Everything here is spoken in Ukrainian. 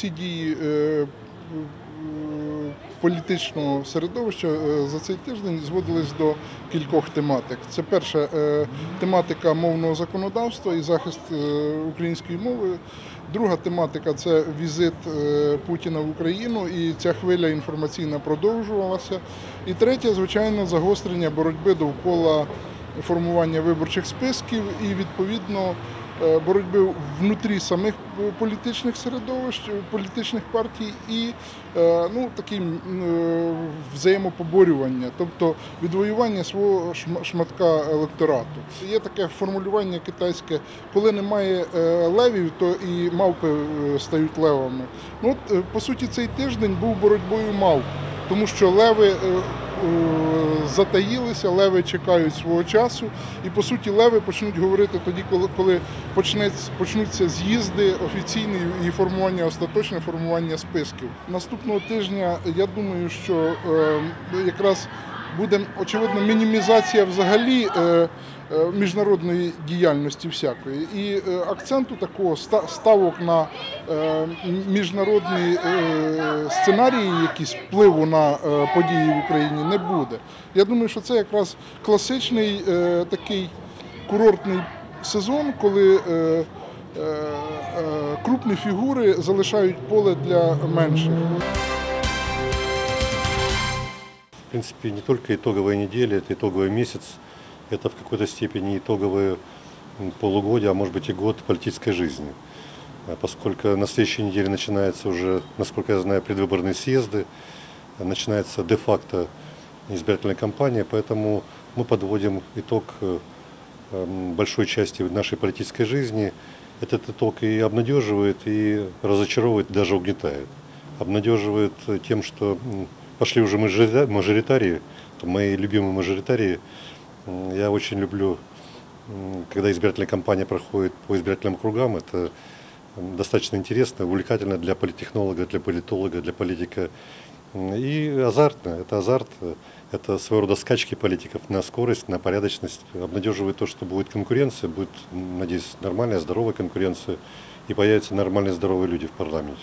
всі дії е, е, політичного середовища е, за цей тиждень зводились до кількох тематик. Це перша тематика мовного законодавства і захист української мови. Друга тематика це візит Путіна в Україну, і ця хвиля інформаційна продовжувалася. І третя, звичайно, загострення боротьби довкола формування виборчих списків і відповідно боротьби внутрі самих політичних середовищ, політичних партій і е, ну, такі е, взаємопоборювання, тобто відвоювання свого шматка електорату. Є таке формулювання китайське, коли немає е, левів, то і мавпи е, стають левами. Ну, от, е, по суті, цей тиждень був боротьбою мавп, тому що леви е, е, затаїлися, леви чекають свого часу, і по суті леви почнуть говорити тоді, коли, коли почнуться з'їзди офіційні і формування, остаточне формування списків. Наступного тижня я думаю, що е, якраз буде очевидно мінімізація взагалі. Е, Міжнародної діяльності всякої і е, акценту такого ставок на е, міжнародні сценарії, якісь впливу на події в Україні не буде. Я думаю, що це якраз класичний такий курортний сезон, коли крупні фігури залишають поле для менших. В принципе, не только итоговая неделя, это итоговый месяц, это в какой-то степени итоговые м, полугодия, а может быть и год политической жизни. А Поскольку на следующей неделе начинается уже, насколько я знаю, предвыборные съезды, начинается де-факто избирательная кампания, поэтому мы подводим итог э, эм, большой части нашей политической жизни. Этот итог и обнадеживает, и разочаровывает, даже угнетает. Обнадеживает тем, что пошли уже мажорита- мажоритарии, мои любимые мажоритарии. Я очень люблю, когда избирательная кампания проходит по избирательным кругам. Это достаточно интересно, увлекательно для политтехнолога, для политолога, для политика. И азартно. Это азарт, э, это своего рода скачки политиков на скорость, на порядочность. Обнадеживает то, что будет конкуренция, будет, надеюсь, нормальная, здоровая конкуренция, и появятся нормальные, здоровые люди в парламенте.